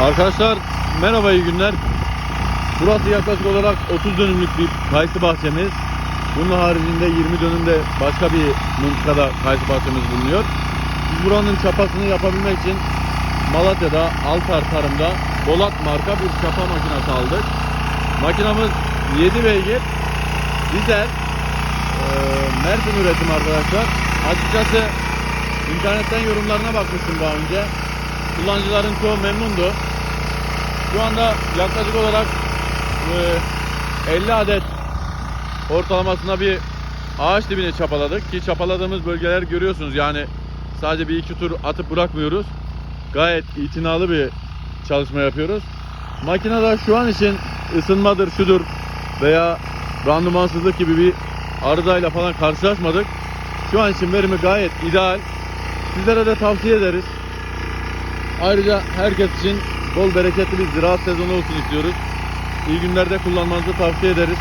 Arkadaşlar merhaba iyi günler. Burası yaklaşık olarak 30 dönümlük bir kayısı bahçemiz. Bunun haricinde 20 dönümde başka bir mıntıkada kayısı bahçemiz bulunuyor. Biz buranın çapasını yapabilmek için Malatya'da Altar Tarım'da Bolat marka bir çapa makinesi aldık. Makinamız 7 beygir, dizel, eee, Mersin üretim arkadaşlar. Açıkçası internetten yorumlarına bakmıştım daha önce. Kullanıcıların çoğu memnundu. Şu anda yaklaşık olarak eee, 50 adet ortalamasına bir ağaç dibine çapaladık ki çapaladığımız bölgeler görüyorsunuz yani sadece bir iki tur atıp bırakmıyoruz. Gayet itinalı bir çalışma yapıyoruz. Makinede şu an için ısınmadır, şudur veya randımansızlık gibi bir arızayla falan karşılaşmadık. Şu an için verimi gayet ideal. Sizlere de tavsiye ederiz. Ayrıca herkes için bol bereketli bir ziraat sezonu olsun istiyoruz. İyi günlerde kullanmanızı tavsiye ederiz.